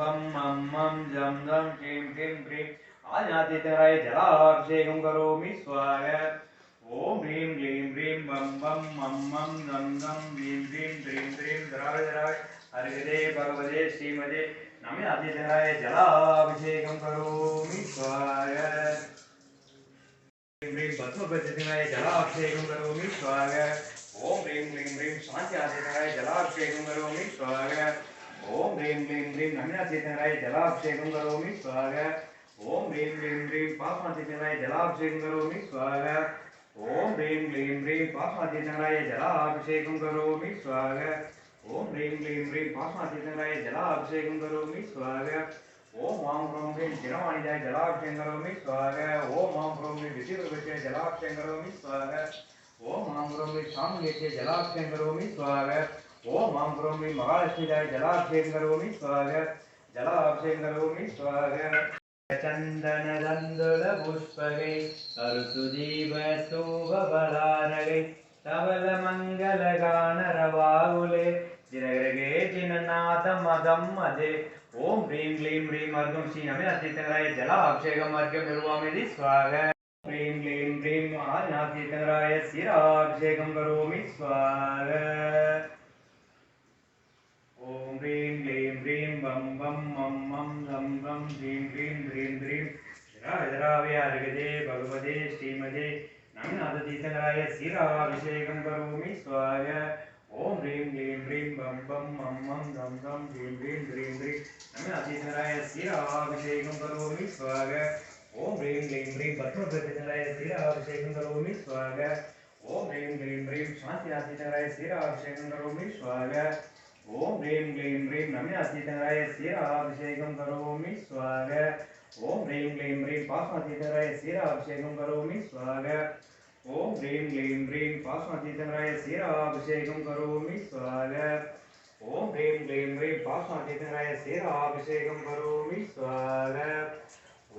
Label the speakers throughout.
Speaker 1: मम मम मम जम जम आज्ञातीतराय जलाभिषेकं करोमि स्वाहा ॐ ह्रीं क्लीं क्लीं बम बम मम मम जम जम क्लीं क्लीं क्लीं क्लीं धराय धराय भगवते श्रीमते नमे आदित्यराय जलाभिषेकं करोमि स्वाहा ह्रीं ह्रीं पद्मप्रतिमाय जलाभिषेकं करोमि स्वाहा ॐ ह्रीं क्लीं ह्रीं शान्ति आदित्यराय जलाभिषेकं करोमि स्वाहा ॐ ह्रीं क्लीं ह्रीं नम्यातीतराय जलाभिषेकं करोमि, स्वाहा। ॐ ह्रीं क्लीं ह्रीं पापातीतराय जलाभिषेकं करोमि, स्वाहा। ॐ ह्रीं क्लीं ह्रीं पापातीतराय जलाभिषेकं करोमि, स्वाहा। ॐ ह्रीं क्लीं ह्रीं पापातीतराय जलाभिषेकं करोमि, स्वाहा। ओम वाम ह्रोम ह्रीं जिनवाणिजाय जलाभिषेकं करोमि, स्वाहा। ओम वाम ह्रोम ह्रीं विधिवृत्य जलाभिषेकं करोमि, स्वाहा। ओम वाम ह्रोम ह्रीं शामलेत्य जलाभिषेकं करोमि, स्वाहा। ओम वाम ह्रोम ह्रीं महालक्ष्मीजाय जलाभिषेकं करोमि स्वाहा जलाभिषेकं करोमि स्वाहा चन्दनदन्दुल पुष्पगे अरुसुदीप स्तूपबलारगे तवल मङ्गलगानरवाहुले जिनगरगे जिननाथ मदं मदे ओम ह्रीं क्लीं ह्रीं अर्घं श्री नमे अतीतराय जलाभिषेकम् अर्घ्यं निर्वामिति स्वाहा ह्रीं क्लीं क्लीं आज्ञातीतराय शिराभिषेकं करोमि स्वाहा ह्रीं क्लीं ह्रीं ह्रीं शिराविधरावे अर्घदे भगवते श्रीमते नमिनाथतीतराय शिराभिषेकं करोमि स्वाहा ॐ ह्रीं क्लीं ह्रीं बं बं मं मं धं धं ह्रीं ह्रीं ह्रीं ह्रीं नमिनाथतीतराय शिराभिषेकं करोमि स्वाहा ॐ ह्रीं क्लीं ह्रीं पद्मप्रतितराय शिराभिषेकं करोमि स्वाहा ॐ ह्रीं क्लीं ह्रीं शान्तिनाथीतराय शिराभिषेकं करोमि स्वाहा ॐ ह्रीं क्लीं ह्रीं नम्यातीतराय शिराभिषेकं करोमि स्वाहा ॐ ह्रीं क्लीं ह्रीं पापातीतराय शिराभिषेकं करोमि स्वाहा ॐ ह्रीं क्लीं ह्रीं पापातीतराय शिराभिषेकं करोमि स्वाहा ॐ ह्रीं क्लीं ह्रीं पापातीतराय शिराभिषेकं करोमि स्वाहा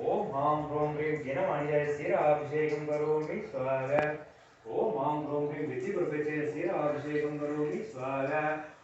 Speaker 1: ॐ हां ह्रों ह्रीं जिनवाणिजाय शिराभिषेकं करोमि स्वाहा ॐ हां ह्रों ह्रीं विधिप्रभृते शिराभिषेकं करोमि स्वाहा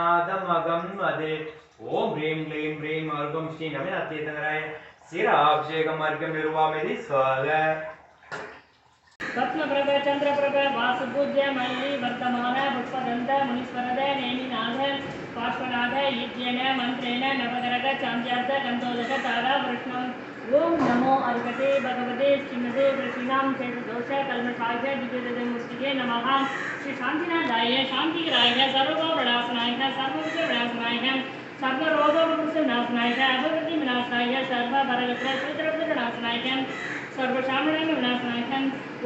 Speaker 1: जिननादमगं वदे ॐ ह्रीं क्लीं ह्रीं अर्घं श्री नमे अतीतराय शिराभिषेकम् अर्घ्यं निर्वामिति स्वाहा
Speaker 2: पद्मप्रभ चंद्रप्रभ वासुपूज्य मल्ली वर्तमान पुष्पदंत मुनीश्वरद नेमिनाथ पार्श्वनाथ यज्ञेन मन्त्रेण नवग्रह चान्द्यार्थ गन्धोदक तारा वृष्णम् ओम नमो अर्घते भगवते श्रीमते वृषीणां क्षेत्रदोष कल्मषाय दिव्यदमुष्टिके नमः श्री शान्तिनाथाय शान्तिकराय सर्वप्रणाशनाय सर्वविषयप्रणाशनाय सर्वरोगविनाशनाय अभिवृद्धिविनाशनाय सर्वभरगत्र सूत्रप्रणाशनाय सर्वशामणविनाशनाय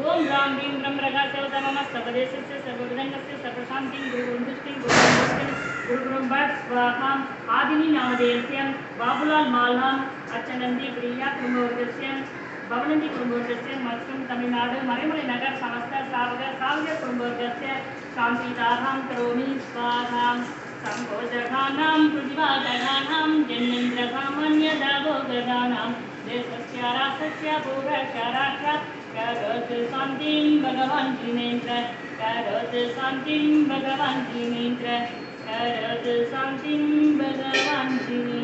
Speaker 2: ओम राम ह्रीं ब्रह्म रगासवतमस्तपदेशस्य सर्वविधङ्गस्य सर्वशान्तिं गुरुवन्दुष्टिं गुरुवन्दुष्टिं गुरुगुरुं भट् स्वाहाम् आदिनि नामधेयस्य बाबुलाल् माल्हाम् अर्चनन्दी प्रिया कुटुम्बवर्गस्य भवनन्दी कुटुम्बवर्गस्य मत्सुं तमिळ्नाडु मरिमलनगर समस्त सावग सावग रासस्य पूरक्षराक्षात् करोत् शान्तिं भगवान् जिनेन्द्र शान्तिं भगवान् जिनेन्द्र जिनेन्द्र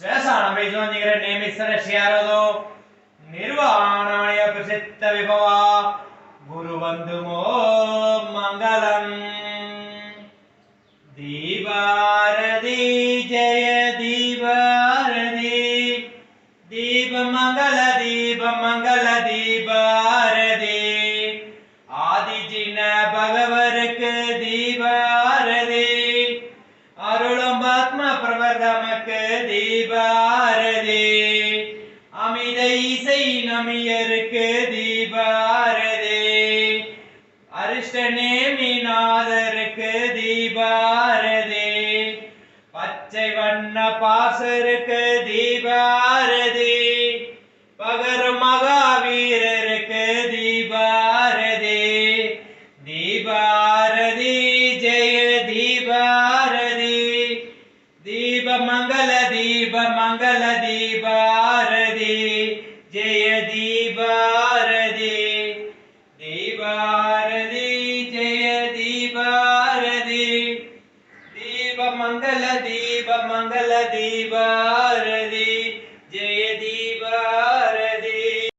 Speaker 1: ಶ್ಮಶಾನವೈಜೋಂಜಿಗರಣ್ಯಮಿಶ್ರಶ್ಯಾರದೋ ನಿರ್ವಾಣಾಯ ಪ್ರಸಿದ್ಧ ವಿಭವ ಗುರುವಂಧುಮೋ ಮಂಗಲಂ ದೀಪಾ நமியருக்கு தீபாரதே. அரிஷ்டனே மீனாதருக்கு தீபாரதே. பச்சை வண்ண பாசருக்கு தீபாரதி. பகர் மகாவீரருக்கு தீபாரதி. தீபாரதி ஜெய தீபாரதி. தீப மங்கள தீப மங்கள தீபாரதி.